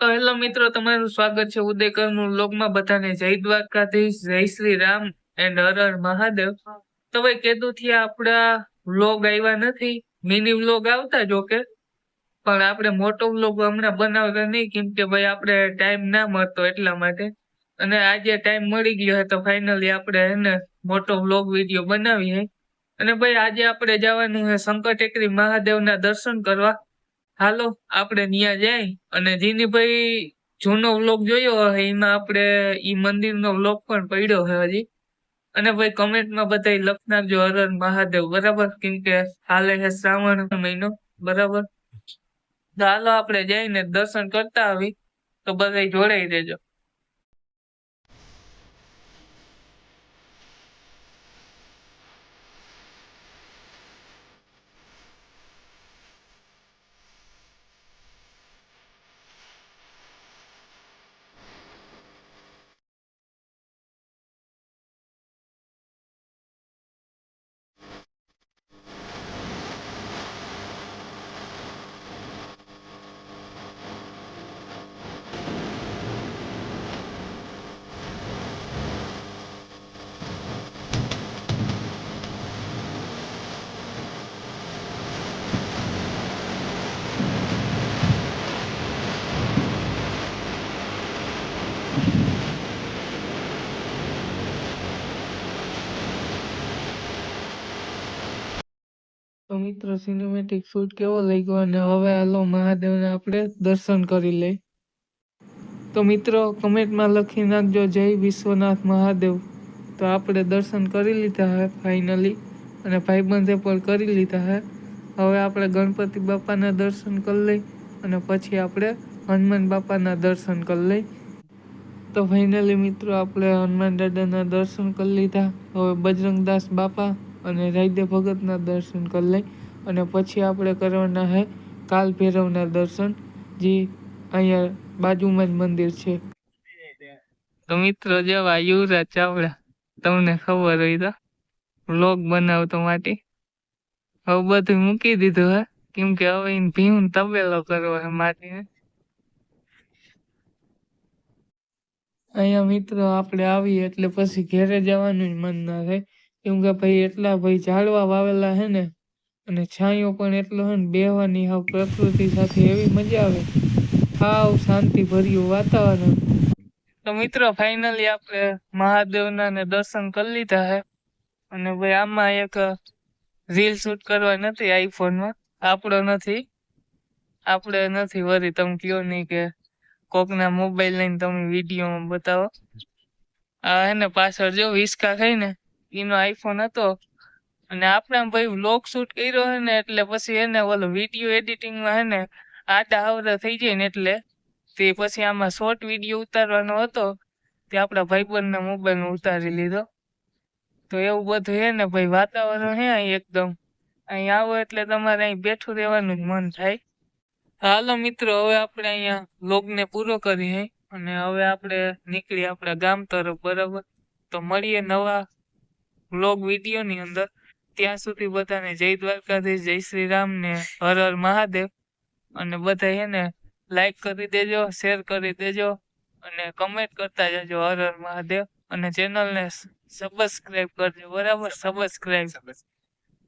Hello મિત્રો, તમારું સ્વાગત છે ઉદયકરનું વ્લોગમાં બધાને. જય દ્વારકાધીશ, જય શ્રી રામ એન્ડ હર હર મહાદેવ. તો ભાઈ, કેદુથી આપણા વ્લોગ આવ્યા નથી? મિની વ્લોગ આવતા જોકે પણ આપણે મોટો વ્લોગ હમણાં બનાવતા નહીં, કેમ કે ભાઈ, આપણે ટાઈમ ના મળતો એટલા માટે. અને આજે ટાઈમ મળી ગયો તો ફાઇનલી આપણે એને મોટો વ્લોગ વીડિયો બનાવીએ. અને ભાઈ, આજે આપણે જવાનું છે શંકર ટેકરી મહાદેવના દર્શન કરવા. હાલો, આપણે ન્યા જાય અને જીની ભાઈ જૂનો વ્લોગ જોયો હશે એમાં આપણે ઈ મંદિરનો વ્લોગ પણ પડ્યો છે હજી. અને ભાઈ કમેન્ટમાં બધા લખ નાખજો હર હર મહાદેવ, બરાબર? કેમ કે હાલે છે શ્રાવણ મહિનો, બરાબર? તો હાલો, આપણે જઈને દર્શન કરતા આવી. તો બધા જોડાઈ દેજો તો મિત્રો સિનેમેટિક શૂટ કેવો લાગ્યો અને હવે હાલો મહાદેવને આપણે દર્શન કરી લઈ તો મિત્રો કમેન્ટમાં લખી નાખજો, જય વિશ્વનાથ મહાદેવ. તો આપણે દર્શન કરી લીધા હે ફાઇનલી અને ભાઈબંધે પણ કરી લીધા હે. હવે આપણે ગણપતિ બાપાના દર્શન કરી લઈ અને પછી આપણે હનુમાન બાપાના દર્શન કરી લઈ તો ફાઇનલી મિત્રો આપણે હનુમાન દાદાના દર્શન કરી લીધા. હવે બજરંગદાસ બાપા અને રાયદે ભગતના દર્શન કરી લઈ અને પછી આપણે કરવાના હે કાલ ભૈરવના દર્શન, જે અહીંયા બાજુમાં જ મંદિર છે. તો મિત્રો જેવા યુવરાજ ચાવડા તમને ખબર હોય તો બ્લોગ બનાવતો માટે. હવે બધું મૂકી દીધું હે, કેમ કે હવે એને ભીમ તબેલો કરવો હે માટીને અહીંયા મિત્રો આપણે આવીએ એટલે પછી ઘેરે જવાનું જ મન ના થાય કેમ કે ભાઈ એટલા ભાઈ ઝાડવા વાવેલા હે ને, અને છાંયો પણ એટલો હે ને, બેહવાની હાવ પ્રકૃતિ સાથે એવી મજા આવે. હાવ શાંતિ ભર્યું વાતાવરણ. તો મિત્રો ફાઇનલી આપણે મહાદેવના ને દર્શન કરી લીધા હે. અને ભાઈ, આમાં એક રીલ શૂટ કરવા નથી આઈફોનમાં. આપણો નથી. આપણે નથી વરી. તમે કયો નહીં કે કોકના મોબાઈલ લઈને તમે વિડીયોમાં બતાવો. આ હે ને, પાછળ જો વિસ્કા ખાઈ ને એનો આઈફોન હતો. અને આપણે ભાઈ વ્લોગ શૂટ કર્યો હે ને, એટલે પછી એને ઓલો વીડિયો એડિટિંગમાં હે ને આડા આવડા થઈ જાય ને એટલે તે પછી આમાં શોર્ટ વીડિયો ઉતારવાનો હતો, તે આપણા ભાઈબંધના મોબાઈલમાં ઉતારી લીધો. તો એવું બધું હે ને ભાઈ વાતાવરણ હે અહીં એકદમ. અહીં આવો એટલે તમારે અહીં બેઠું રહેવાનું જ મન થાય. હાલો મિત્રો, હવે આપણે અહીંયા લોગને પૂરો કરીએ. અને હવે આપણે નીકળી આપણા ગામ તરફ, બરાબર? તો મળીએ નવા વ્લોગ વિડીયોની અંદર, ત્યાં સુધી બધાને જય દ્વારકાધીશ, જય શ્રી રામ ને હર હર મહાદેવ. અને બધા એને લાઈક કરી દેજો શેર કરી દેજો અને કમેન્ટ કરતા જજો હર હર મહાદેવ. અને ચેનલને સબસ્ક્રાઇબ કરજો, બરાબર? સબસ્ક્રાઇબ